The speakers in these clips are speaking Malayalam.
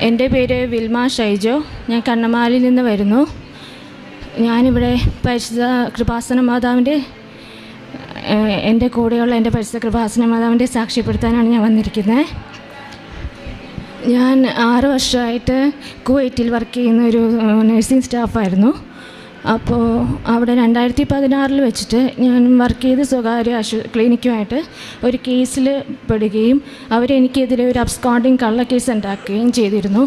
എന്റെ പേര് വിൽമ ഷൈജോ. ഞാൻ കണ്ണമാലിൽ നിന്ന് വരുന്നു. ഞാനിവിടെ പരിശുദ്ധ കൃപാസന മാതാവിന്റെ എന്റെ കൂടെയുള്ള എന്റെ പരിശുദ്ധ കൃപാസന മാതാവിന്റെ സാക്ഷ്യപ്പെടുത്താനാണ് ഞാൻ വന്നിരിക്കുന്നത്. ഞാൻ ആറ് വർഷമായിട്ട് കുവൈറ്റിൽ വർക്ക് ചെയ്യുന്ന ഒരു നഴ്സിംഗ് സ്റ്റാഫായിരുന്നു. അപ്പോൾ അവിടെ രണ്ടായിരത്തി പതിനാറിൽ വെച്ചിട്ട് ഞാൻ വർക്ക് ചെയ്ത് സ്വകാര്യ ആശു ക്ലിനിക്കുമായിട്ട് ഒരു കേസിൽ പെടുകയും അവരെനിക്കെതിരെ ഒരു അബ്സ്കോണ്ടിങ് കള്ള കേസ് ഉണ്ടാക്കുകയും ചെയ്തിരുന്നു.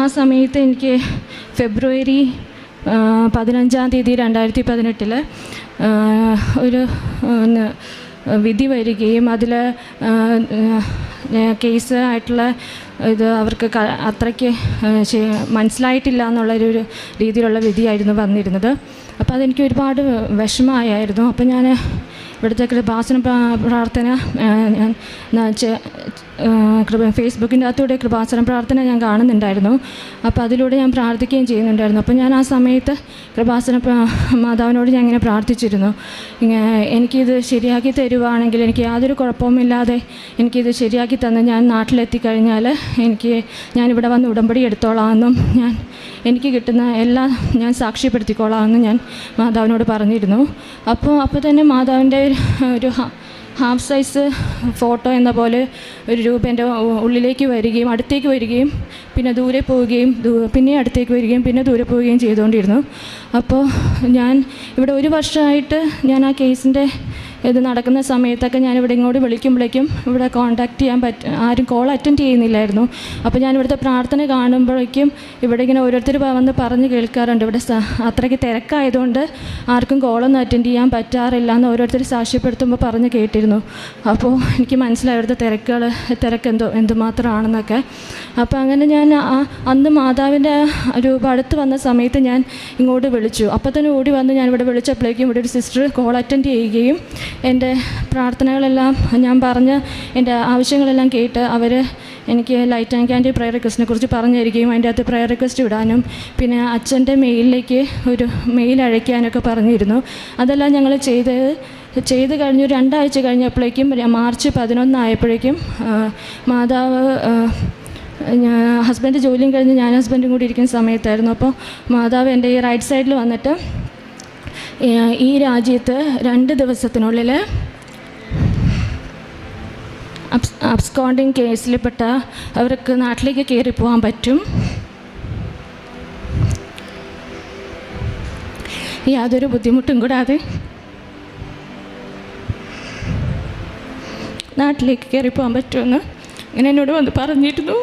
ആ സമയത്ത് എനിക്ക് ഫെബ്രുവരി പതിനഞ്ചാം തീയതി രണ്ടായിരത്തി പതിനെട്ടിൽ ഒരു വിധി വരികയും അതിൽ കേസ് ആയിട്ടുള്ള ഇത് അവർക്ക് അത്രയ്ക്ക് മനസ്സിലായിട്ടില്ല എന്നുള്ളൊരു രീതിയിലുള്ള വിധിയായിരുന്നു വന്നിരുന്നത്. അപ്പോൾ അതെനിക്ക് ഒരുപാട് വിഷമമായിരുന്നു അപ്പോൾ ഞാൻ ഇവിടുത്തെ കൃപാസന പ്രാർത്ഥന ഞാൻ ഫേസ്ബുക്കിന്റെ അകത്തൂടെ കൃപാസനം പ്രാർത്ഥന ഞാൻ കാണുന്നുണ്ടായിരുന്നു. അപ്പോൾ അതിലൂടെ ഞാൻ പ്രാർത്ഥിക്കുകയും ചെയ്യുന്നുണ്ടായിരുന്നു. അപ്പോൾ ഞാൻ ആ സമയത്ത് കൃപാസന മാതാവിനോട് ഞാൻ ഇങ്ങനെ പ്രാർത്ഥിച്ചിരുന്നു. എനിക്കിത് ശരിയാക്കി തരുവാണെങ്കിൽ എനിക്ക് യാതൊരു കുഴപ്പവുമില്ലാതെ എനിക്കിത് ശരിയാക്കി തന്ന് ഞാൻ നാട്ടിലെത്തിക്കഴിഞ്ഞാൽ എനിക്ക് ഞാനിവിടെ വന്ന് ഉടമ്പടി എടുത്തോളാമെന്നും ഞാൻ എനിക്ക് കിട്ടുന്ന എല്ലാം ഞാൻ സാക്ഷ്യപ്പെടുത്തിക്കോളാമെന്നും ഞാൻ മാതാവിനോട് പറഞ്ഞിരുന്നു. അപ്പോൾ അപ്പോൾ തന്നെ മാതാവിന്റെ ഒരു ഹാഫ് സൈസ് ഫോട്ടോ എന്ന പോലെ ഒരു രൂപ എന്റെ ഉള്ളിലേക്ക് വരികയും അടുത്തേക്ക് വരികയും പിന്നെ ദൂരെ പോവുകയും പിന്നെ അടുത്തേക്ക് വരികയും പിന്നെ ദൂരെ പോവുകയും ചെയ്തുകൊണ്ടിരുന്നു. അപ്പോൾ ഞാൻ ഇവിടെ ഒരു വർഷമായിട്ട് ഞാൻ ആ കേസിന്റെ ഇത് നടക്കുന്ന സമയത്തൊക്കെ ഞാൻ ഇവിടെ ഇങ്ങോട്ട് വിളിക്കുമ്പോഴേക്കും ഇവിടെ കോൺടാക്റ്റ് ചെയ്യാൻ പറ്റ ആരും കോൾ അറ്റൻഡ് ചെയ്യുന്നില്ലായിരുന്നു. അപ്പോൾ ഞാൻ ഇവിടുത്തെ പ്രാർത്ഥന കാണുമ്പോഴേക്കും ഇവിടെ ഇങ്ങനെ ഓരോരുത്തർ വന്ന് പറഞ്ഞ് കേൾക്കാറുണ്ട്. ഇവിടെ അത്രയ്ക്ക് തിരക്കായതുകൊണ്ട് ആർക്കും കോളൊന്നും അറ്റൻഡ് ചെയ്യാൻ പറ്റാറില്ല എന്ന് ഓരോരുത്തർ സാക്ഷ്യപ്പെടുത്തുമ്പോൾ പറഞ്ഞ് കേട്ടിരുന്നു. അപ്പോൾ എനിക്ക് മനസ്സിലായി ഇവിടുത്തെ തിരക്കുകൾ തിരക്ക് എന്തോ എന്തുമാത്രമാണെന്നൊക്കെ. അപ്പോൾ അങ്ങനെ ഞാൻ അന്ന് മാതാവിന്റെ രൂപ അടുത്ത് വന്ന സമയത്ത് ഞാൻ ഇങ്ങോട്ട് വിളിച്ചു. അപ്പോൾ തന്നെ ഓടി വന്ന് ഞാൻ ഇവിടെ വിളിച്ചപ്പോഴേക്കും ഇവിടെ ഒരു സിസ്റ്റർ കോൾ അറ്റൻഡ് ചെയ്യുകയും എന്റെ പ്രാർത്ഥനകളെല്ലാം ഞാൻ പറഞ്ഞ് എന്റെ ആവശ്യങ്ങളെല്ലാം കേട്ട് അവർ എനിക്ക് ലൈറ്റ് ആൻഡ് ക്യാൻഡി പ്രയർ റിക്വസ്റ്റിനെ കുറിച്ച് പറഞ്ഞു തരികയും അതിന്റെ അകത്ത് പ്രയർ റിക്വസ്റ്റ് ഇടാനും പിന്നെ അച്ഛന്റെ മെയിലിലേക്ക് ഒരു മെയിൽ അയക്കാനൊക്കെ പറഞ്ഞിരുന്നു. അതെല്ലാം ഞങ്ങൾ ചെയ്ത് ചെയ്ത് കഴിഞ്ഞു രണ്ടാഴ്ച കഴിഞ്ഞപ്പോഴേക്കും മാർച്ച് പതിനൊന്നായപ്പോഴേക്കും മാതാവ് ഞാൻ ഹസ്ബൻഡ് ജോലിയും കഴിഞ്ഞ് ഞാൻ ഹസ്ബൻഡും കൂടി ഇരിക്കുന്ന സമയത്തായിരുന്നു. അപ്പോൾ മാതാവ് എന്റെ ഈ റൈറ്റ് സൈഡിൽ വന്നിട്ട് ഈ രാജ്യത്ത് രണ്ട് ദിവസത്തിനുള്ളിൽ അബ്സ് അബ്സ്കോണ്ടിങ് കേസിൽപ്പെട്ട അവർക്ക് നാട്ടിലേക്ക് കയറി പോകാൻ പറ്റും. യാതൊരു ബുദ്ധിമുട്ടും കൂടാതെ നാട്ടിലേക്ക് കയറി പോകാൻ പറ്റുമെന്ന് ഇങ്ങനെ എന്നോട് വന്ന് പറഞ്ഞിരുന്നു.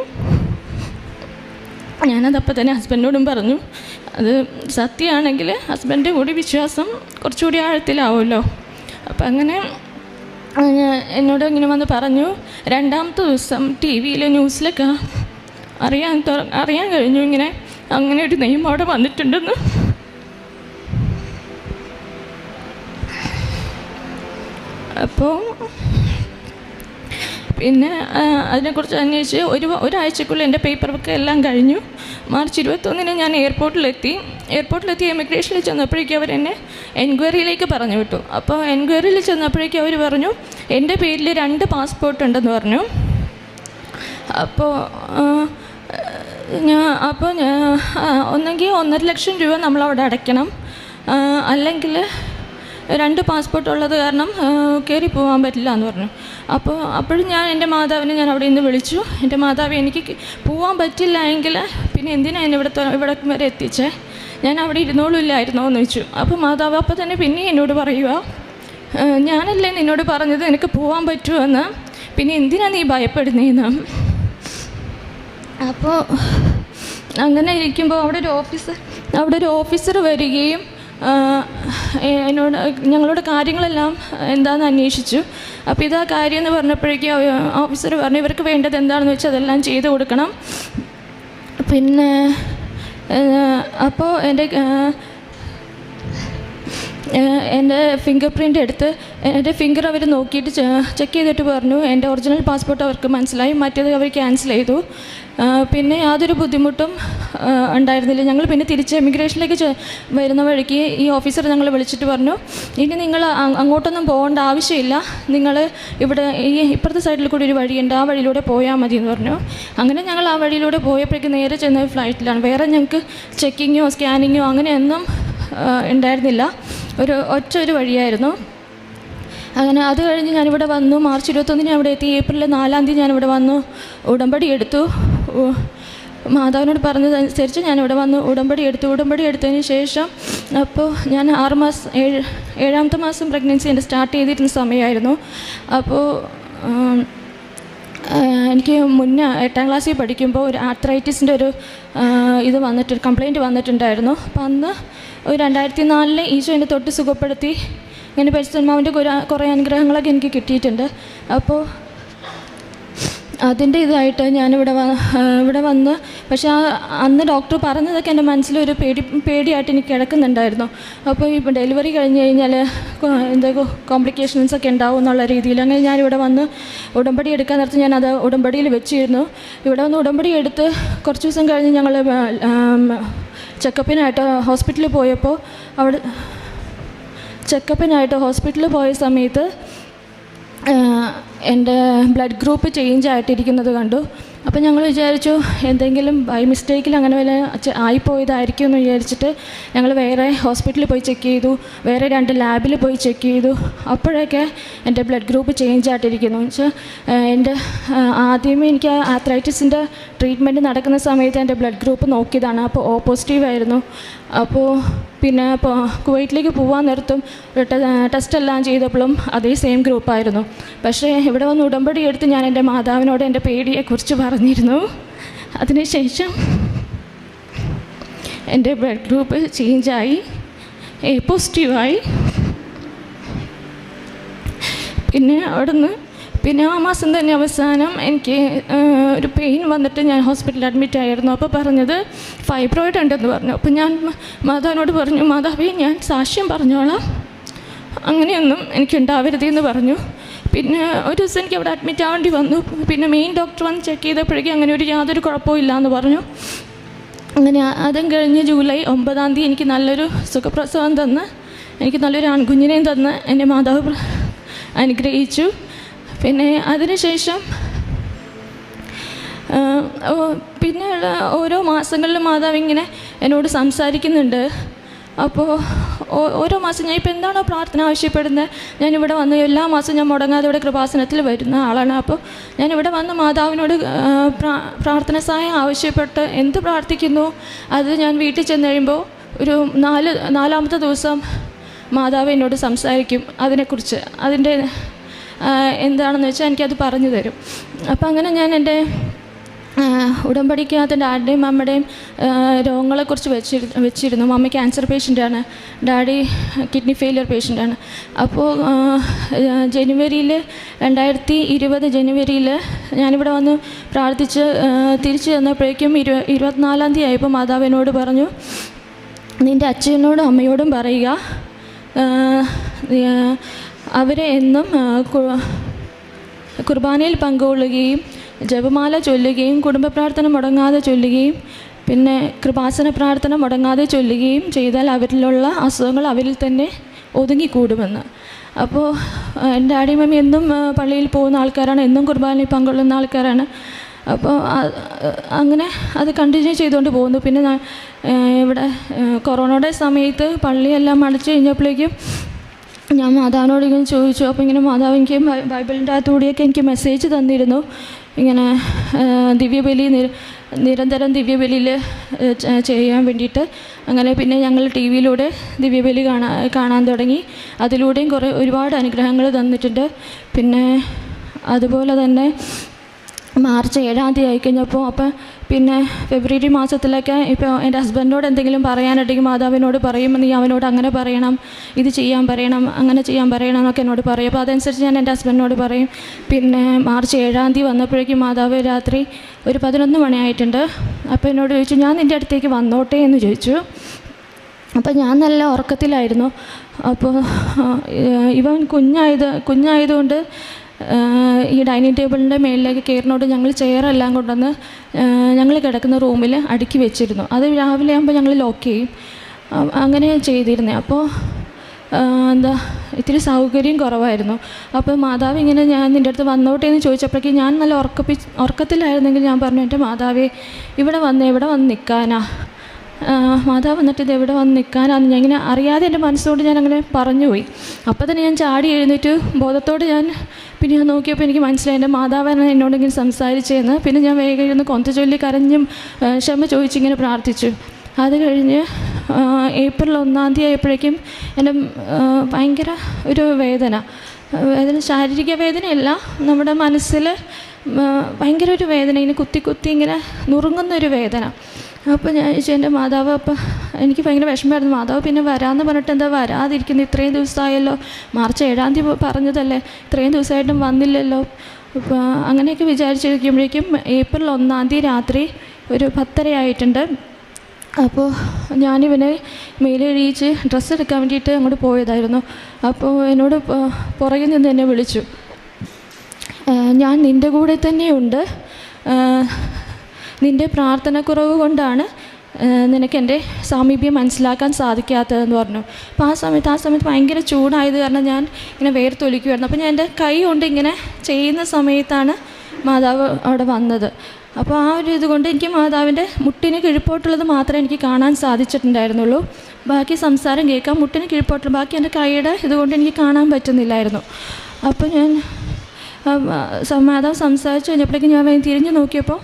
ഞാനതപ്പോൾ തന്നെ ഹസ്ബൻഡിനോടും പറഞ്ഞു അത് സത്യമാണെങ്കിൽ ഹസ്ബൻഡ് കൂടി വിശ്വാസം കുറച്ചുകൂടി ആഴത്തിലാവുമല്ലോ. അപ്പം അങ്ങനെ എന്നോട് ഇങ്ങനെ വന്ന് പറഞ്ഞു രണ്ടാമത്തെ ദിവസം ടി വിയിലെ ന്യൂസിലൊക്കെ അറിയാൻ അറിയാൻ കഴിഞ്ഞു ഇങ്ങനെ അങ്ങനെ ഒരു നിയമം അവിടെ വന്നിട്ടുണ്ടെന്ന്. അപ്പോൾ പിന്നെ അതിനെക്കുറിച്ച് അന്വേഷിച്ച് ഒരു ഒരാഴ്ചക്കുള്ളിൽ എന്റെ പേപ്പർ വർക്ക് എല്ലാം കഴിഞ്ഞു. മാർച്ച് ഇരുപത്തൊന്നിന് ഞാൻ എയർപോർട്ടിലെത്തി. എയർപോർട്ടിലെത്തി എമിഗ്രേഷനിൽ ചെന്നപ്പോഴേക്കും അവർ എന്നെ എൻക്വയറിയിലേക്ക് പറഞ്ഞു വിട്ടു. അപ്പോൾ എൻക്വയറിയിൽ ചെന്നപ്പോഴേക്കും അവർ പറഞ്ഞു എന്റെ പേരിൽ രണ്ട് പാസ്പോർട്ട് ഉണ്ടെന്ന് പറഞ്ഞു. അപ്പോൾ ഞാൻ അപ്പോൾ ഒന്നെങ്കിൽ ഒന്നര ലക്ഷം രൂപ നമ്മളവിടെ അടയ്ക്കണം. അല്ലെങ്കിൽ രണ്ട് പാസ്പോർട്ട് ഉള്ളത് കാരണം കയറി പോകാൻ പറ്റില്ല എന്ന് പറഞ്ഞു. അപ്പോൾ അപ്പോഴും ഞാൻ എന്റെ മാതാവിനെ ഞാൻ അവിടെ നിന്ന് വിളിച്ചു. എന്റെ മാതാവ് എനിക്ക് പോകാൻ പറ്റില്ല എങ്കിൽ പിന്നെ എന്തിനാണ് എന്നെ ഇവിടെ ഇവിടെ വരെ എത്തിച്ചേ? ഞാൻ അവിടെ ഇരുന്നോളില്ലായിരുന്നോ എന്ന് വെച്ചു അപ്പോൾ മാതാവ് അപ്പോൾ തന്നെ പിന്നെ എന്നോട് പറയുക "ആ, ഞാനല്ലേ നിന്നോട് പറഞ്ഞത് എനിക്ക് പോകാൻ പറ്റുമെന്ന് പിന്നെ എന്തിനാണ് നീ ഭയപ്പെടുന്നതെന്ന് അപ്പോൾ അങ്ങനെ ഇരിക്കുമ്പോൾ അവിടെ ഒരു ഓഫീസർ അവിടെ ഒരു ഓഫീസർ വരികയും എന്നോട് ഞങ്ങളോട് കാര്യങ്ങളെല്ലാം എന്താണെന്ന് അന്വേഷിച്ചു. അപ്പോൾ ഇതാ കാര്യം എന്ന് പറഞ്ഞപ്പോഴേക്കും ഓഫീസർ പറഞ്ഞു ഇവർക്ക് വേണ്ടത് എന്താണെന്ന് വെച്ചാൽ അതെല്ലാം ചെയ്ത് കൊടുക്കണം. പിന്നെ അപ്പോൾ എന്റെ എന്റെ ഫിംഗർ പ്രിന്റ് എടുത്ത് എന്റെ ഫിംഗർ അവർ നോക്കിയിട്ട് ചെക്ക് ചെയ്തിട്ട് പറഞ്ഞു. എന്റെ ഒറിജിനൽ പാസ്പോർട്ട് അവർക്ക് മനസ്സിലായി. മറ്റേത് അവർ ക്യാൻസൽ ചെയ്തു. പിന്നെ യാതൊരു ബുദ്ധിമുട്ടും ഉണ്ടായിരുന്നില്ല. ഞങ്ങൾ പിന്നെ തിരിച്ച് എമിഗ്രേഷനിലേക്ക് വരുന്ന വഴിക്ക് ഈ ഓഫീസർ ഞങ്ങൾ വിളിച്ചിട്ട് പറഞ്ഞു ഇനി നിങ്ങൾ അങ്ങോട്ടൊന്നും പോകേണ്ട ആവശ്യമില്ല. നിങ്ങൾ ഇവിടെ ഈ ഇപ്പുറത്തെ സൈഡിൽ കൂടി ഒരു വഴിയുണ്ട്. ആ വഴിയിലൂടെ പോയാൽ മതി എന്ന് പറഞ്ഞു. അങ്ങനെ ഞങ്ങൾ ആ വഴിയിലൂടെ പോയപ്പോഴേക്ക് നേരെ ചെന്ന ഫ്ലൈറ്റിലാണ് വേറെ ഞങ്ങൾക്ക് ചെക്കിങ്ങോ സ്കാനിങ്ങോ അങ്ങനെയൊന്നും ഉണ്ടായിരുന്നില്ല. ഒരു ഒറ്റ ഒരു വഴിയായിരുന്നു. അങ്ങനെ അത് കഴിഞ്ഞ് ഞാനിവിടെ വന്നു. മാർച്ച് ഇരുപത്തൊന്നിന് ഇവിടെ എത്തി. ഏപ്രിൽ നാലാം തീയതി ഞാനിവിടെ വന്നു. ഉടമ്പടി എടുത്തു. മാതാവിനോട് പറഞ്ഞതനുസരിച്ച് ഞാനിവിടെ വന്ന് ഉടമ്പടി എടുത്തു. ഉടമ്പടി എടുത്തതിന് ശേഷം അപ്പോൾ ഞാൻ ആറ് മാസം ഏഴ് ഏഴാമത്തെ മാസം പ്രഗ്നൻസി എന്റെ സ്റ്റാർട്ട് ചെയ്തിരുന്ന സമയമായിരുന്നു. അപ്പോൾ എനിക്ക് മുന്നേ എട്ടാം ക്ലാസ്സിൽ പഠിക്കുമ്പോൾ ഒരു ആർത്രൈറ്റിസിന്റെ ഒരു ഇത് വന്നിട്ട് കംപ്ലയിന്റ് വന്നിട്ടുണ്ടായിരുന്നു. അപ്പം അന്ന് ഒരു രണ്ടായിരത്തി നാലിലെ ഈശോ എന്നെ തൊട്ട് സുഖപ്പെടുത്തി. ഇങ്ങനെ പരിശുദ്ധമാവിന്റെ കുറേ അനുഗ്രഹങ്ങളൊക്കെ എനിക്ക് കിട്ടിയിട്ടുണ്ട്. അപ്പോൾ അതിന്റെ ഇതായിട്ട് ഞാനിവിടെ ഇവിടെ വന്ന് പക്ഷേ ആ അന്ന് ഡോക്ടർ പറഞ്ഞതൊക്കെ എന്റെ മനസ്സിലൊരു പേടി പേടിയായിട്ട് എനിക്ക് കിടക്കുന്നുണ്ടായിരുന്നു. അപ്പോൾ ഇപ്പം ഡെലിവറി കഴിഞ്ഞ് കഴിഞ്ഞാൽ എന്താ കോംപ്ലിക്കേഷൻസ് ഒക്കെ ഉണ്ടാവും എന്നുള്ള രീതിയിൽ അങ്ങനെ ഞാനിവിടെ വന്ന് ഉടമ്പടി എടുക്കാൻ നേരത്ത് ഞാനത് ഉടമ്പടിയിൽ വെച്ചിരുന്നു. ഇവിടെ വന്ന് ഉടമ്പടി എടുത്ത് കുറച്ച് ദിവസം കഴിഞ്ഞ് ഞങ്ങൾ ചെക്കപ്പിനായിട്ട് ഹോസ്പിറ്റലിൽ പോയപ്പോൾ അവിടെ ചെക്കപ്പിനായിട്ട് ഹോസ്പിറ്റലിൽ പോയ സമയത്ത് എന്റെ ബ്ലഡ് ഗ്രൂപ്പ് ചേഞ്ച് ആയിട്ടിരിക്കുന്നത് കണ്ടു. അപ്പോൾ ഞങ്ങൾ വിചാരിച്ചു എന്തെങ്കിലും ബൈ മിസ്റ്റേക്കിൽ അങ്ങനെ വല്ല ആയിപ്പോയതായിരിക്കും എന്ന് വിചാരിച്ചിട്ട് ഞങ്ങൾ വേറെ ഹോസ്പിറ്റലിൽ പോയി ചെക്ക് ചെയ്തു വേറെ രണ്ട് ലാബിൽ പോയി ചെക്ക് ചെയ്തു. അപ്പോഴൊക്കെ എന്റെ ബ്ലഡ് ഗ്രൂപ്പ് ചേഞ്ച് ആയിട്ടിരിക്കുന്നു. വെച്ചാൽ എന്റെ ആദ്യമേ എനിക്ക് ആത്രൈറ്റിസിന്റെ ട്രീറ്റ്മെന്റ് നടക്കുന്ന സമയത്ത് എന്റെ ബ്ലഡ് ഗ്രൂപ്പ് നോക്കിയതാണ്. അപ്പോൾ ഓ പോസിറ്റീവ് ആയിരുന്നു. അപ്പോൾ പിന്നെ ഇപ്പോൾ കുവൈറ്റിലേക്ക് പോകാൻ നേരത്തും ടെസ്റ്റ് എല്ലാം ചെയ്തപ്പോഴും അതേ സെയിം ഗ്രൂപ്പായിരുന്നു പക്ഷേ ഇവിടെ വന്ന് ഉടമ്പടി എടുത്ത് ഞാൻ എന്റെ മാതാവിനോട് എന്റെ പേടിയെക്കുറിച്ച് പറഞ്ഞിരുന്നു. അതിനുശേഷം എന്റെ ബ്ലഡ് ഗ്രൂപ്പ് ചേഞ്ചായി എ പോസിറ്റീവായി പിന്നെ അവിടുന്ന് പിന്നെ ആ മാസം തന്നെ അവസാനം എനിക്ക് ഒരു പെയിൻ വന്നിട്ട് ഞാൻ ഹോസ്പിറ്റലിൽ അഡ്മിറ്റ് ആയിരുന്നു. അപ്പോൾ പറഞ്ഞത് ഫൈബ്രോയിഡ് ഉണ്ടെന്ന് പറഞ്ഞു. അപ്പോൾ ഞാൻ മാതാവിനോട് പറഞ്ഞു മാതാവേ ഞാൻ സാക്ഷ്യം പറഞ്ഞോളാം. അങ്ങനെയൊന്നും എനിക്കുണ്ടാവരുതെന്ന് പറഞ്ഞു. പിന്നെ ഒരു ദിവസം എനിക്ക് അവിടെ അഡ്മിറ്റ് ആവേണ്ടി വന്നു. പിന്നെ മെയിൻ ഡോക്ടർ വന്ന് ചെക്ക് ചെയ്തപ്പോഴേക്കും അങ്ങനെ ഒരു യാതൊരു കുഴപ്പവും ഇല്ലയെന്ന് പറഞ്ഞു. അങ്ങനെ അതും കഴിഞ്ഞ് ജൂലൈ ഒമ്പതാം തീയതി എനിക്ക് നല്ലൊരു സുഖപ്രസവം തന്ന്. എനിക്ക് നല്ലൊരു ആൺകുഞ്ഞിനെയും തന്ന്. എന്റെ മാതാവ് അനുഗ്രഹിച്ചു. പിന്നെ അതിനുശേഷം പിന്നെയുള്ള ഓരോ മാസങ്ങളിലും മാതാവ് ഇങ്ങനെ എന്നോട് സംസാരിക്കുന്നുണ്ട്. അപ്പോൾ ഓരോ മാസം ഞാൻ ഇപ്പോൾ എന്താണോ പ്രാർത്ഥന ആവശ്യപ്പെടുന്നത് ഞാനിവിടെ വന്ന് എല്ലാ മാസവും ഞാൻ മുടങ്ങാതെ ഇവിടെ കൃപാസനത്തിൽ വരുന്ന ആളാണ്. അപ്പോൾ ഞാനിവിടെ വന്ന് മാതാവിനോട് പ്രാർത്ഥന സഹായം ആവശ്യപ്പെട്ട് എന്ത് പ്രാർത്ഥിക്കുന്നു? അത് ഞാൻ വീട്ടിൽ ചെന്ന് കഴിയുമ്പോൾ ഒരു നാല് നാലാമത്തെ ദിവസം മാതാവ് എന്നോട് സംസാരിക്കും അതിനെക്കുറിച്ച്. അതിന്റെ എന്താണെന്ന് വെച്ചാൽ എനിക്കത് പറഞ്ഞു തരും. അപ്പം അങ്ങനെ ഞാൻ എന്റെ ഉടമ്പടിക്കകത്ത് ഡാഡിയുടെയും അമ്മയുടെയും രോഗങ്ങളെക്കുറിച്ച് വെച്ചിരു വെച്ചിരുന്നു. മമ്മ ക്യാൻസർ പേഷ്യന്റാണ് ഡാഡി കിഡ്നി ഫെയിലിയർ പേഷ്യന്റാണ് അപ്പോൾ ജനുവരിയിൽ രണ്ടായിരത്തി ഇരുപത് ജനുവരിയിൽ ഞാനിവിടെ വന്ന് പ്രാർത്ഥിച്ച് തിരിച്ചു ചെന്നപ്പോഴേക്കും ഇരു ഇരുപത്തിനാലാം തീയതി ആയപ്പോൾ മാതാവിനോട് പറഞ്ഞു നിന്റെ അച്ഛനോടും അമ്മയോടും പറയുക. അവരെ എന്നും കുർബാനയിൽ പങ്കുകൊള്ളുകയും ജപമാല ചൊല്ലുകയും കുടുംബ പ്രാർത്ഥന മുടങ്ങാതെ ചൊല്ലുകയും പിന്നെ കൃപാസന പ്രാർത്ഥന മുടങ്ങാതെ ചൊല്ലുകയും ചെയ്താൽ അവരിലുള്ള അസുഖങ്ങൾ അവരിൽ തന്നെ ഒതുങ്ങിക്കൂടുമെന്ന്. അപ്പോൾ എന്റെ ഡാഡി മമ്മി എന്നും പള്ളിയിൽ പോകുന്ന ആൾക്കാരാണ് എന്നും കുർബാനയിൽ പങ്കുകൊള്ളുന്ന ആൾക്കാരാണ്. അപ്പോൾ അങ്ങനെ അത് കണ്ടിന്യൂ ചെയ്തുകൊണ്ട് പോകുന്നു. പിന്നെ ഇവിടെ കൊറോണയുടെ സമയത്ത് പള്ളിയെല്ലാം അടച്ചു കഴിഞ്ഞപ്പോഴേക്കും ഞാൻ മാതാവിനോട് ഇങ്ങനെ ചോദിച്ചു അപ്പോൾ ഇങ്ങനെ മാതാവ് എനിക്ക് ബൈബിളിന്റെ അകത്തുകൂടിയൊക്കെ എനിക്ക് മെസ്സേജ് തന്നിരുന്നു. ഇങ്ങനെ ദിവ്യബലി നിര നിരന്തരം ദിവ്യബലിയിൽ ചെയ്യാൻ വേണ്ടിയിട്ട്. അങ്ങനെ പിന്നെ ഞങ്ങൾ ടി വിയിലൂടെ ദിവ്യബലി കാണാൻ കാണാൻ തുടങ്ങി. അതിലൂടെയും കുറേ ഒരുപാട് അനുഗ്രഹങ്ങൾ തന്നിട്ടുണ്ട്. പിന്നെ അതുപോലെ തന്നെ മാർച്ച് ഏഴാം തീയതി ആയിക്കഴിഞ്ഞപ്പോൾ അപ്പം പിന്നെ ഫെബ്രുവരി മാസത്തിലൊക്കെ ഇപ്പോൾ എന്റെ ഹസ്ബൻഡിനോട് എന്തെങ്കിലും പറയാനുണ്ടെങ്കിൽ മാതാവിനോട് പറയും നീ അവനോട് അങ്ങനെ പറയണം ഇത് ചെയ്യാൻ പറയണം അങ്ങനെ ചെയ്യാൻ പറയണം എന്നൊക്കെ എന്നോട് പറയും. അപ്പോൾ അതനുസരിച്ച് ഞാൻ എന്റെ ഹസ്ബൻഡിനോട് പറയും. പിന്നെ മാർച്ച് ഏഴാം തീയതി വന്നപ്പോഴേക്കും മാതാവ് രാത്രി ഒരു പതിനൊന്ന് മണിയായിട്ടുണ്ട്. അപ്പോൾ എന്നോട് ചോദിച്ചു ഞാൻ നിന്റെ അടുത്തേക്ക് വന്നോട്ടെ എന്ന് ചോദിച്ചു. അപ്പോൾ ഞാൻ നല്ല ഉറക്കത്തിലായിരുന്നു. അപ്പോൾ ഇവൻ കുഞ്ഞായത് കുഞ്ഞായതുകൊണ്ട് ഈ ഡൈനിങ് ടേബിളിന്റെ മേളിലേക്ക് കയറിനോട് ഞങ്ങൾ ചെയറെല്ലാം കൊണ്ടുവന്ന് ഞങ്ങൾ കിടക്കുന്ന റൂമിൽ അടുക്കി വെച്ചിരുന്നു. അത് രാവിലെ ആകുമ്പോൾ ഞങ്ങൾ ലോക്ക് ചെയ്യും. അങ്ങനെ ചെയ്തിരുന്നത് അപ്പോൾ എന്താ ഇത്തിരി സൗകര്യം കുറവായിരുന്നു. അപ്പോൾ മാതാവ് ഇങ്ങനെ ഞാൻ നിന്റെ അടുത്ത് വന്നോട്ടെ എന്ന് ചോദിച്ചപ്പോഴേക്കും ഞാൻ നല്ല ഉറക്കപ്പി ഉറക്കത്തിലായിരുന്നെങ്കിൽ ഞാൻ പറഞ്ഞു എന്റെ മാതാവേ ഇവിടെ വന്ന് എവിടെ വന്ന് നിൽക്കാനാ. മാതാവ് വന്നിട്ട് ഇത് എവിടെ വന്ന് നിൽക്കാനാന്ന് ഞാൻ ഇങ്ങനെ അറിയാതെ എന്റെ മനസ്സുകൊണ്ട് ഞാൻ അങ്ങനെ പറഞ്ഞുപോയി. അപ്പോൾ തന്നെ ഞാൻ ചാടി എഴുന്നേറ്റ് ബോധത്തോട് ഞാൻ പിന്നെ ഞാൻ നോക്കിയപ്പോൾ എനിക്ക് മനസ്സിലായി എന്റെ മാതാവാണ് എന്നോട് ഇങ്ങനെ സംസാരിച്ചതെന്ന് പിന്നെ ഞാൻ വേഗം ഇരുന്ന് കൊന്ത ചൊല്ലി കരഞ്ഞും ക്ഷമ ചോദിച്ചിങ്ങനെ പ്രാർത്ഥിച്ചു. അത് കഴിഞ്ഞ് ഏപ്രിൽ ഒന്നാം തീയതി ആയപ്പോഴേക്കും എന്റെ ഭയങ്കര ഒരു വേദന. വേദന ശാരീരിക വേദനയല്ല നമ്മുടെ മനസ്സിൽ ഭയങ്കര ഒരു വേദന. ഇങ്ങനെ കുത്തി കുത്തി ഇങ്ങനെ നുറുങ്ങുന്നൊരു വേദന. അപ്പോൾ ഞാൻ ചോദിച്ചു എന്റെ മാതാവ് അപ്പം എനിക്ക് ഭയങ്കര വിഷമമായിരുന്നു. മാതാവ് പിന്നെ വരാമെന്ന് പറഞ്ഞിട്ട് എന്താ വരാതിരിക്കുന്നത് ഇത്രയും ദിവസമായല്ലോ മാർച്ച് ഏഴാം തീയതി പറഞ്ഞതല്ലേ? ഇത്രയും ദിവസമായിട്ടും വന്നില്ലല്ലോ. അപ്പോൾ അങ്ങനെയൊക്കെ വിചാരിച്ചിരിക്കുമ്പോഴേക്കും ഏപ്രിൽ ഒന്നാം തീയതി രാത്രി ഒരു പത്തരയായിട്ടുണ്ട് അപ്പോൾ ഞാനിവനെ മേലെഴിയിച്ച് ഡ്രസ്സ് എടുക്കാൻ വേണ്ടിയിട്ട് അങ്ങോട്ട് പോയതായിരുന്നു. അപ്പോൾ എന്നോട് പുറകിൽ നിന്ന് എന്നെ വിളിച്ചു. ഞാൻ നിന്റെ കൂടെ തന്നെയുണ്ട്. നിന്റെ പ്രാർത്ഥനക്കുറവ് കൊണ്ടാണ് നിനക്ക് എന്റെ സാമീപ്യം മനസ്സിലാക്കാൻ സാധിക്കാത്തതെന്ന് പറഞ്ഞു. അപ്പോൾ ആ സമയത്ത് ആ സമയത്ത് ഭയങ്കര ചൂടായത് കാരണം ഞാൻ ഇങ്ങനെ വേർത്തൊലിക്കുമായിരുന്നു അപ്പോൾ ഞാൻ എന്റെ കൈ കൊണ്ട് ഇങ്ങനെ ചെയ്യുന്ന സമയത്താണ് മാതാവ് അവിടെ വന്നത്. അപ്പോൾ ആ ഒരു ഇതുകൊണ്ട് എനിക്ക് മാതാവിന്റെ മുട്ടിന് കിഴിപ്പോട്ടുള്ളത് മാത്രമേ എനിക്ക് കാണാൻ സാധിച്ചിട്ടുണ്ടായിരുന്നുള്ളൂ. ബാക്കി സംസാരം കേൾക്കാം. മുട്ടിന് കിഴിപ്പോട്ടുള്ള ബാക്കി എന്റെ കൈയുടെ ഇതുകൊണ്ട് എനിക്ക് കാണാൻ പറ്റുന്നില്ലായിരുന്നു. അപ്പോൾ ഞാൻ മാതാവ് സംസാരിച്ചു കഴിഞ്ഞപ്പോഴേക്കും ഞാൻ തിരിഞ്ഞു നോക്കിയപ്പോൾ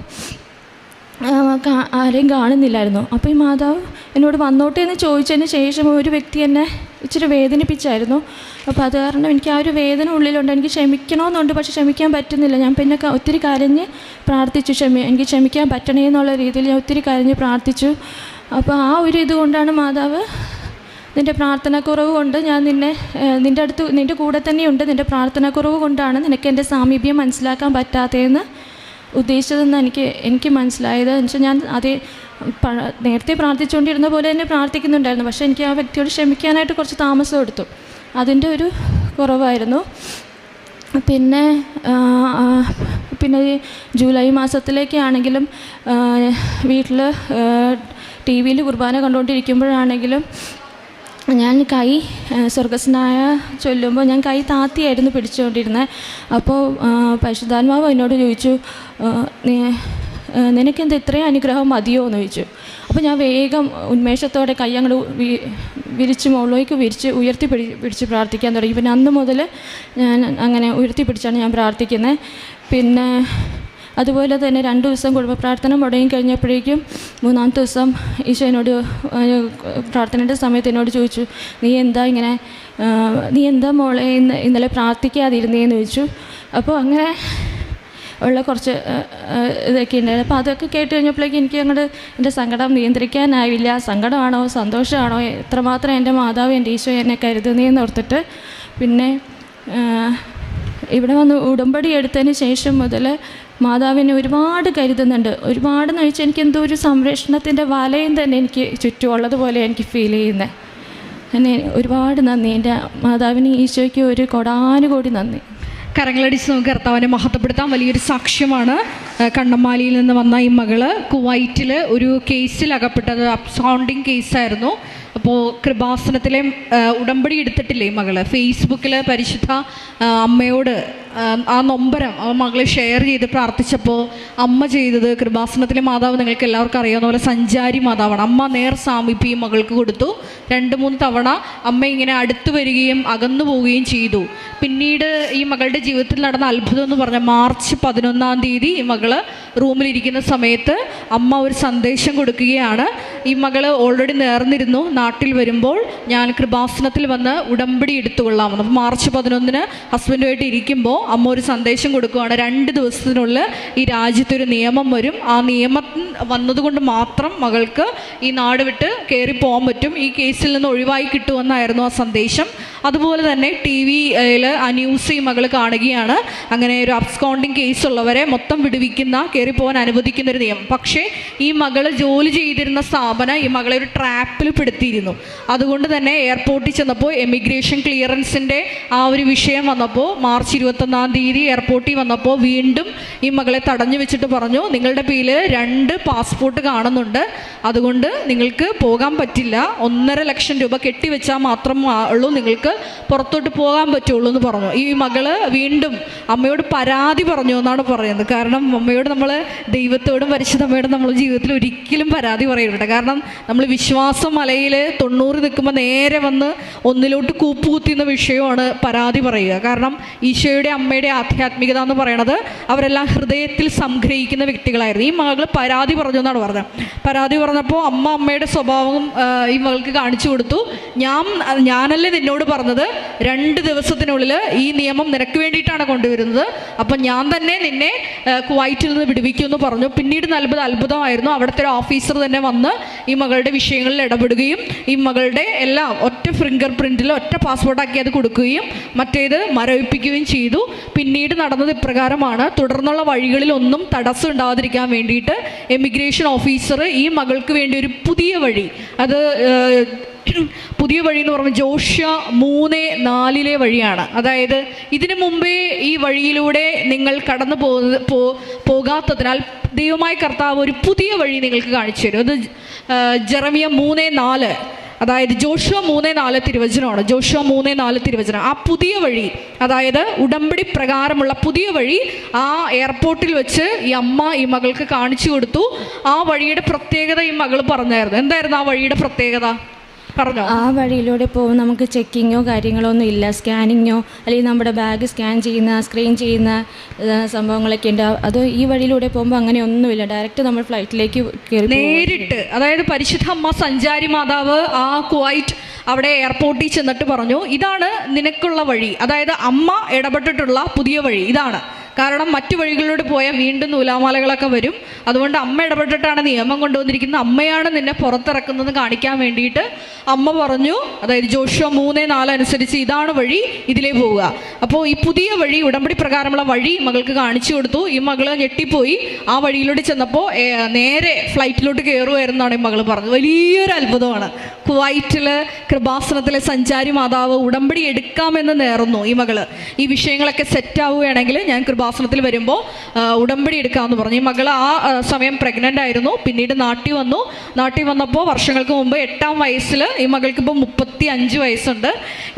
ആരെയും കാണുന്നില്ലായിരുന്നു. അപ്പോൾ ഈ മാതാവ് എന്നോട് വന്നോട്ടെ എന്ന് ചോദിച്ചതിന് ശേഷം ഒരു വ്യക്തി എന്നെ ഇച്ചിരി വേദനിപ്പിച്ചായിരുന്നു. അപ്പോൾ അത് കാരണം എനിക്ക് ആ ഒരു വേദന ഉള്ളിലുണ്ട്. എനിക്ക് ക്ഷമിക്കണമെന്നുണ്ട് പക്ഷെ ക്ഷമിക്കാൻ പറ്റുന്നില്ല. ഞാൻ പിന്നെ ഒത്തിരി കരഞ്ഞ് പ്രാർത്ഥിച്ചു ക്ഷമി എനിക്ക് ക്ഷമിക്കാൻ പറ്റണേ എന്നുള്ള രീതിയിൽ ഞാൻ ഒത്തിരി കരഞ്ഞ് പ്രാർത്ഥിച്ചു. അപ്പോൾ ആ ഒരു ഇതുകൊണ്ടാണ് മാതാവ് നിന്റെ പ്രാർത്ഥനക്കുറവ് കൊണ്ട് ഞാൻ നിന്നെ നിന്റെ അടുത്ത് നിന്റെ കൂടെ തന്നെയുണ്ട്. നിന്റെ പ്രാർത്ഥനാക്കുറവ് കൊണ്ടാണ് നിനക്ക് എന്റെ സാമീപ്യം മനസ്സിലാക്കാൻ പറ്റാത്തതെന്ന് ഉദ്ദേശിച്ചതെന്ന് എനിക്ക് എനിക്ക് മനസ്സിലായത് വെച്ചാൽ ഞാൻ അതേ നേരത്തെ പ്രാർത്ഥിച്ചുകൊണ്ടിരുന്ന പോലെ തന്നെ പ്രാർത്ഥിക്കുന്നുണ്ടായിരുന്നു. പക്ഷേ എനിക്ക് ആ വ്യക്തിയോട് ക്ഷമിക്കാനായിട്ട് കുറച്ച് താമസം എടുത്തു. അതിന്റെ ഒരു കുറവായിരുന്നു. പിന്നെ പിന്നെ ജൂലൈ മാസത്തിലേക്കാണെങ്കിലും വീട്ടിൽ ടി വിയിൽ കുർബാന കണ്ടുകൊണ്ടിരിക്കുമ്പോഴാണെങ്കിലും ഞാൻ കൈ സ്വർഗസ്നായ ചൊല്ലുമ്പോൾ ഞാൻ കൈ താത്തിയായിരുന്നു പിടിച്ചുകൊണ്ടിരുന്നത് അപ്പോൾ പരിശുദ്ധാത്മാവ് എന്നോട് ചോദിച്ചു നിനക്കെന്ത് ഇത്രയും അനുഗ്രഹം മതിയോ? എന്ന് ചോദിച്ചു. അപ്പോൾ ഞാൻ വേഗം ഉന്മേഷത്തോടെ കൈ അങ്ങോട്ട് വിരിച്ച് മുകളിലേക്ക് വിരിച്ച് ഉയർത്തി പിടി പിടിച്ച് പ്രാർത്ഥിക്കാൻ തുടങ്ങി. പിന്നെ അന്ന് മുതൽ ഞാൻ അങ്ങനെ ഉയർത്തി പിടിച്ചാണ് ഞാൻ പ്രാർത്ഥിക്കുന്നത് പിന്നെ അതുപോലെ തന്നെ രണ്ട് ദിവസം കുടുംബ പ്രാർത്ഥന മുടങ്ങി കഴിഞ്ഞപ്പോഴേക്കും മൂന്നാമത്തെ ദിവസം ഈശോ എന്നോട് പ്രാർത്ഥനയുടെ സമയത്ത് എന്നോട് ചോദിച്ചു നീ എന്താ ഇങ്ങനെ നീ എന്താ മോളെ ഇന്ന് ഇന്നലെ പ്രാർത്ഥിക്കാതിരുന്നേന്ന് ചോദിച്ചു. അപ്പോൾ അങ്ങനെ ഉള്ള കുറച്ച് ഇതൊക്കെ ഉണ്ടായിരുന്നു. അപ്പോൾ അതൊക്കെ കേട്ട് കഴിഞ്ഞപ്പോഴേക്കും എനിക്ക് അങ്ങോട്ട് എന്റെ സങ്കടം നിയന്ത്രിക്കാനായില്ല. സങ്കടമാണോ? സന്തോഷമാണോ? എത്രമാത്രം എന്റെ മാതാവ് എന്റെ ഈശോ എന്നെ കരുതുന്നതെന്ന് ഓർത്തിട്ട് പിന്നെ ഇവിടെ വന്ന് ഉടമ്പടി എടുത്തതിന് ശേഷം മുതൽ മാതാവിനെ ഒരുപാട് കരുതുന്നുണ്ട്. ഒരുപാട് എന്ന് വെച്ചാൽ എനിക്ക് എന്തോ ഒരു സംരക്ഷണത്തിന്റെ വലയും തന്നെ എനിക്ക് ചുറ്റുമുള്ളതുപോലെ എനിക്ക് ഫീൽ ചെയ്യുന്നത് എന്നെ ഒരുപാട് നന്ദി. എന്റെ മാതാവിന് ഈശോയ്ക്ക് ഒരു കൊടാനുകോടി നന്ദി. കരങ്ങളടിച്ച് നമുക്ക് കർത്താവിനെ മഹത്വപ്പെടുത്താൻ വലിയൊരു സാക്ഷ്യമാണ്. കണ്ണമ്മാലിയിൽ നിന്ന് വന്ന ഈ മകൾ കുവൈറ്റിൽ ഒരു കേസിൽ അകപ്പെട്ടത്. അബ്സൗണ്ടിങ് കേസായിരുന്നു അപ്പോൾ കൃപാസനത്തിലെ ഉടമ്പടി എടുത്തിട്ടില്ലേ ഈ മകൾ? ഫേസ്ബുക്കിൽ പരിശുദ്ധ അമ്മയോട് ആ, നൊമ്പരം ആ മകളെ ഷെയർ ചെയ്ത് പ്രാർത്ഥിച്ചപ്പോൾ അമ്മ ചെയ്തത് കൃപാസനത്തിലെ മാതാവ് നിങ്ങൾക്ക് എല്ലാവർക്കും അറിയാവുന്ന പോലെ സഞ്ചാരി മാതാവാണ്. അമ്മ നേർ സാമീപ്യം മകൾക്ക് കൊടുത്തു. രണ്ട് മൂന്ന് തവണ അമ്മ ഇങ്ങനെ അടുത്തു വരികയും അകന്നു പോവുകയും ചെയ്തു. പിന്നീട് ഈ മകളുടെ ജീവിതത്തിൽ നടന്ന അത്ഭുതം എന്ന് പറഞ്ഞാൽ മാർച്ച് പതിനൊന്നാം തീയതി ഈ മകൾ റൂമിലിരിക്കുന്ന സമയത്ത് അമ്മ ഒരു സന്ദേശം കൊടുക്കുകയാണ്. ഈ മകൾ ഓൾറെഡി നേർന്നിരുന്നു. നാട്ടിൽ വരുമ്പോൾ ഞാൻ കൃപാസനത്തിൽ വന്ന് ഉടമ്പടി എടുത്തുകൊള്ളാമെന്ന്. മാർച്ച് പതിനൊന്നിന് ഹസ്ബൻഡുമായിട്ട് ഇരിക്കുമ്പോൾ അമ്മ ഒരു സന്ദേശം കൊടുക്കുകയാണ്. രണ്ട് ദിവസത്തിനുള്ളിൽ ഈ രാജ്യത്തൊരു നിയമം വരും. ആ നിയമം വന്നതുകൊണ്ട് മാത്രം മകൾക്ക് ഈ നാട് വിട്ട് കയറി പോകാൻ പറ്റും. ഈ കേസിൽ നിന്ന് ഒഴിവായി കിട്ടുമെന്നായിരുന്നു ആ സന്ദേശം. അതുപോലെ തന്നെ ടി വിയിൽ ആ ന്യൂസ് ഈ മകൾ കാണുകയാണ്. അങ്ങനെ ഒരു അബ്സ്കോണ്ടിങ് കേസ് ഉള്ളവരെ മൊത്തം വിടുവിക്കുന്ന കയറിപ്പോകാൻ അനുവദിക്കുന്ന ഒരു നിയമം. പക്ഷേ ഈ മകൾ ജോലി ചെയ്തിരുന്ന സ്ഥാപനം ഈ മകളെ ഒരു ട്രാപ്പിൽ പെടുത്തിയിരുന്നു. അതുകൊണ്ട് തന്നെ എയർപോർട്ടിൽ ചെന്നപ്പോൾ എമിഗ്രേഷൻ ക്ലിയറൻസിന്റെ ആ ഒരു വിഷയം വന്നപ്പോൾ മാർച്ച് ഇരുപത്തൊന്നാം തീയതി എയർപോർട്ടിൽ വന്നപ്പോൾ വീണ്ടും ഈ മകളെ തടഞ്ഞു വെച്ചിട്ട് പറഞ്ഞു നിങ്ങളുടെ പേരിൽ രണ്ട് പാസ്പോർട്ട് കാണുന്നുണ്ട്. അതുകൊണ്ട് നിങ്ങൾക്ക് പോകാൻ പറ്റില്ല. ഒന്നര ലക്ഷം രൂപ കെട്ടിവെച്ചാൽ മാത്രം ഉള്ളൂ. നിങ്ങൾക്ക് പുറത്തോട്ട് പോകാൻ പറ്റുള്ളൂ എന്ന് പറഞ്ഞു. ഈ മകൾ വീണ്ടും അമ്മയോട് പരാതി പറഞ്ഞു എന്നാണ് പറയുന്നത്. കാരണം അമ്മയോട് നമ്മൾ ദൈവത്തോടും പരിശുദ്ധമ്മയോടും നമ്മൾ ജീവിതത്തിൽ ഒരിക്കലും പരാതി പറയരുത്. കാരണം നമ്മൾ വിശ്വാസം മലയിൽ തൊണ്ണൂറ് നിൽക്കുമ്പോൾ നേരെ വന്ന് ഒന്നിലോട്ട് കൂപ്പുകുത്തുന്ന വിഷയമാണ് പരാതി പറയുക. കാരണം ഈശോയുടെ അമ്മയുടെ ആധ്യാത്മികത എന്ന് പറയണത് അവരെല്ലാം ഹൃദയത്തിൽ സംഗ്രഹിക്കുന്ന വ്യക്തികളായിരുന്നു. ഈ മകൾ പരാതി പറഞ്ഞു എന്നാണ് പറഞ്ഞത്. പരാതി പറഞ്ഞപ്പോൾ അമ്മ അമ്മയുടെ സ്വഭാവം ഈ മകൾക്ക് കാണിച്ചു കൊടുത്തു. ഞാൻ ഞാനല്ലേ നിന്നോട് പറഞ്ഞത് രണ്ട് ദിവസത്തിനുള്ളിൽ ഈ നിയമം നിനക്ക് വേണ്ടിയിട്ടാണ് കൊണ്ടുവരുന്നത്. അപ്പം ഞാൻ തന്നെ നിന്നെ കുവൈറ്റിൽ നിന്ന് വിടുവിക്കുമെന്ന് പറഞ്ഞു. പിന്നീട് നൽകുന്നത് അത്ഭുതമായിരുന്നു. അവിടുത്തെ ഒരു ഓഫീസർ തന്നെ വന്ന് ഈ മകളുടെ വിഷയങ്ങളിൽ ഇടപെടുകയും ഈ മകളുടെ എല്ലാം ഒറ്റ ഫിംഗർ പ്രിന്റിൽ ഒറ്റ പാസ്പോർട്ടാക്കി അത് കൊടുക്കുകയും മറ്റേത് മരവിപ്പിക്കുകയും ചെയ്തു. പിന്നീട് നടന്നത് ഇപ്രകാരമാണ്. തുടർന്നുള്ള വഴികളിൽ ഒന്നും തടസ്സം ഉണ്ടാകാതിരിക്കാൻ വേണ്ടിയിട്ട് എമിഗ്രേഷൻ ഓഫീസർ ഈ മകൾക്ക് വേണ്ടി ഒരു പുതിയ വഴി അത് പുതിയ വഴി എന്ന് പറഞ്ഞാൽ ജോഷ്യ മൂന്ന് നാലിലെ വഴിയാണ്. അതായത് ഇതിനു മുമ്പേ ഈ വഴിയിലൂടെ നിങ്ങൾ കടന്നു പോ പോകാത്തതിനാൽ ദൈവമായ കർത്താവ് ഒരു പുതിയ വഴി നിങ്ങൾക്ക് കാണിച്ചു തരും. അത് ജെറമിയ മൂന്ന് നാല്. അതായത് ജോഷുവ മൂന്ന് നാല് തിരുവചനമാണ്. ജോഷുവ മൂന്ന് നാല് തിരുവചനം. ആ പുതിയ വഴി അതായത് ഉടമ്പടി പ്രകാരമുള്ള പുതിയ വഴി ആ എയർപോർട്ടിൽ വെച്ച് ഈ അമ്മ ഈ മകൾക്ക് കാണിച്ചു കൊടുത്തു. ആ വഴിയുടെ പ്രത്യേകത ഈ മകൾ പറഞ്ഞായിരുന്നു. എന്തായിരുന്നു ആ വഴിയുടെ പ്രത്യേകത? പറഞ്ഞോ? ആ വഴിയിലൂടെ പോകുമ്പോൾ നമുക്ക് ചെക്കിങ്ങോ കാര്യങ്ങളോ ഒന്നും ഇല്ല. സ്കാനിങ്ങോ അല്ലെങ്കിൽ നമ്മുടെ ബാഗ് സ്കാൻ ചെയ്യുന്ന സ്ക്രീൻ ചെയ്യുന്ന സംഭവങ്ങളൊക്കെ ഉണ്ട്. അത് ഈ വഴിയിലൂടെ പോകുമ്പോൾ അങ്ങനെ ഒന്നുമില്ല. ഡയറക്റ്റ് നമ്മൾ ഫ്ലൈറ്റിലേക്ക്. നേരിട്ട് അതായത് പരിശുദ്ധ അമ്മ സഞ്ചാരി മാതാവ് ആ കുവൈറ്റ് അവിടെ എയർപോർട്ടിൽ ചെന്നിട്ട് പറഞ്ഞു ഇതാണ് നിനക്കുള്ള വഴി. അതായത് അമ്മ ഇടപെട്ടിട്ടുള്ള പുതിയ വഴി. ഇതാണ്. കാരണം മറ്റു വഴികളിലൂടെ പോയാൽ വീണ്ടും നൂലാമാലകളൊക്കെ വരും. അതുകൊണ്ട് അമ്മ ഇടപെട്ടിട്ടാണ് നിയമം കൊണ്ടുവന്നിരിക്കുന്നത്. അമ്മയാണ് നിന്നെ പുറത്തിറക്കുന്നത് കാണിക്കാൻ വേണ്ടിയിട്ട് അമ്മ പറഞ്ഞു. അതായത് ജോഷോ മൂന്ന് നാല് അനുസരിച്ച് ഇതാണ് വഴി ഇതിലേ പോവുക. അപ്പോൾ ഈ പുതിയ വഴി ഉടമ്പടി പ്രകാരമുള്ള വഴി മകൾക്ക് കാണിച്ചു കൊടുത്തു. ഈ മകൾ ഞെട്ടിപ്പോയി. ആ വഴിയിലൂടെ ചെന്നപ്പോൾ നേരെ ഫ്ലൈറ്റിലോട്ട് കയറുമായിരുന്നാണ് ഈ മകൾ പറഞ്ഞത്. വലിയൊരു അത്ഭുതമാണ്. കുവൈറ്റിൽ കൃപാസനത്തിലെ സഞ്ചാരി മാതാവ് ഉടമ്പടി എടുക്കാമെന്ന് നേർന്നു ഈ മകൾ. ഈ വിഷയങ്ങളൊക്കെ സെറ്റ് ആവുകയാണെങ്കിൽ ഞാൻ കൃപാസനത്തിൽ വരുമ്പോൾ ഉടമ്പടി എടുക്കാമെന്ന് പറഞ്ഞു. ഈ മകൾ ആ സമയം പ്രഗ്നന്റ് ആയിരുന്നു. പിന്നീട് നാട്ടിൽ വന്നു. നാട്ടിൽ വന്നപ്പോൾ വർഷങ്ങൾക്ക് മുമ്പ് എട്ടാം വയസ്സിൽ ഈ മകൾക്ക് ഇപ്പോൾ മുപ്പത്തി അഞ്ച് വയസ്സുണ്ട്.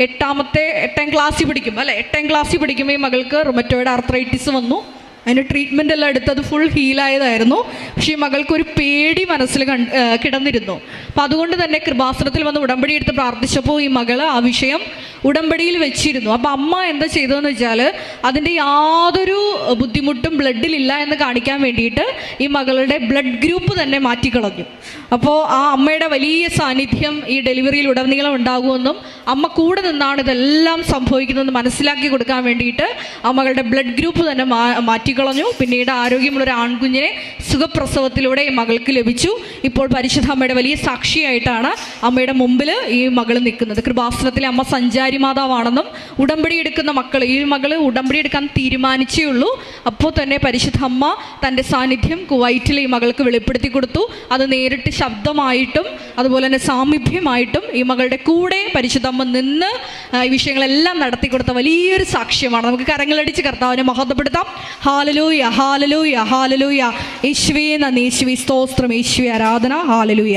എട്ടാമത്തെ എട്ടാം ക്ലാസ്സിൽ പഠിക്കും അല്ലെ? എട്ടാം ക്ലാസ്സിൽ പഠിക്കുമ്പോൾ ഈ മകൾക്ക് റൊമറ്റോയുടെ ആർത്രൈറ്റിസ് വന്നു. അതിന് ട്രീറ്റ്മെന്റ് എല്ലാം എടുത്ത് അത് ഫുൾ ഹീലായതായിരുന്നു പക്ഷേ ഈ മകൾക്കൊരു പേടി മനസ്സിൽ കിടന്നിരുന്നു. അപ്പം അതുകൊണ്ട് തന്നെ കൃപാസനത്തിൽ വന്ന് ഉടമ്പടി എടുത്ത് പ്രാർത്ഥിച്ചപ്പോൾ ഈ മകൾ ആ വിഷയം ഉടമ്പടിയിൽ വെച്ചിരുന്നു. അപ്പം അമ്മ എന്താ ചെയ്തതെന്ന് വെച്ചാൽ അതിന്റെ യാതൊരു ബുദ്ധിമുട്ടും ബ്ലഡിലില്ല എന്ന് കാണിക്കാൻ വേണ്ടിയിട്ട് ഈ മകളുടെ ബ്ലഡ് ഗ്രൂപ്പ് തന്നെ മാറ്റിക്കളഞ്ഞു. അപ്പോൾ ആ അമ്മയുടെ വലിയ സാന്നിധ്യം ഈ ഡെലിവറിയിൽ ഉടനീളം ഉണ്ടാകുമെന്നും അമ്മ കൂടെ നിന്നാണ് ഇതെല്ലാം സംഭവിക്കുന്നതെന്ന് മനസ്സിലാക്കി കൊടുക്കാൻ വേണ്ടിയിട്ട് ആ മകളുടെ ബ്ലഡ് ഗ്രൂപ്പ് തന്നെ മാ മാറ്റിക്കളഞ്ഞു പിന്നീട് ആരോഗ്യമുള്ള ഒരു ആൺകുഞ്ഞിനെ സുഖപ്രസവത്തിലൂടെ മകൾക്ക് ലഭിച്ചു. ഇപ്പോൾ പരിശുദ്ധ അമ്മയുടെ വലിയ സാക്ഷിയായിട്ടാണ് അമ്മയുടെ മുമ്പിൽ ഈ മകൾ നിൽക്കുന്നത്. കൃപാസനത്തിലെ അമ്മ സഞ്ചാരി മാതാവാണെന്നും ഉടമ്പടി എടുക്കുന്ന മക്കൾ ഈ മകൾ ഉടമ്പടി എടുക്കാൻ തീരുമാനിച്ചേ ഉള്ളൂ. അപ്പോൾ തന്നെ പരിശുദ്ധ അമ്മ തന്റെ സാന്നിധ്യം കുവൈറ്റിൽ ഈ മകൾക്ക് വെളിപ്പെടുത്തി കൊടുത്തു. അത് നേരിട്ട് ശബ്ദമായിട്ടും അതുപോലെ തന്നെ സാമീപ്യമായിട്ടും ഈ മകളുടെ കൂടെ പരിശുദ്ധ അമ്മ നിന്ന് ഈ വിഷയങ്ങളെല്ലാം നടത്തി കൊടുത്ത വലിയൊരു സാക്ഷ്യമാണ്. നമുക്ക് കരങ്ങളടിച്ച് കർത്താവിനെ മഹത്വപ്പെടുത്താം. ഹാലലൂയ ഹാലലൂയ ഹാലലൂയ ഈശ്വേ നന്ദി ഈശ്വി സ്തോത്രം ഈശ്വി ആരാധന ഹാലലൂയ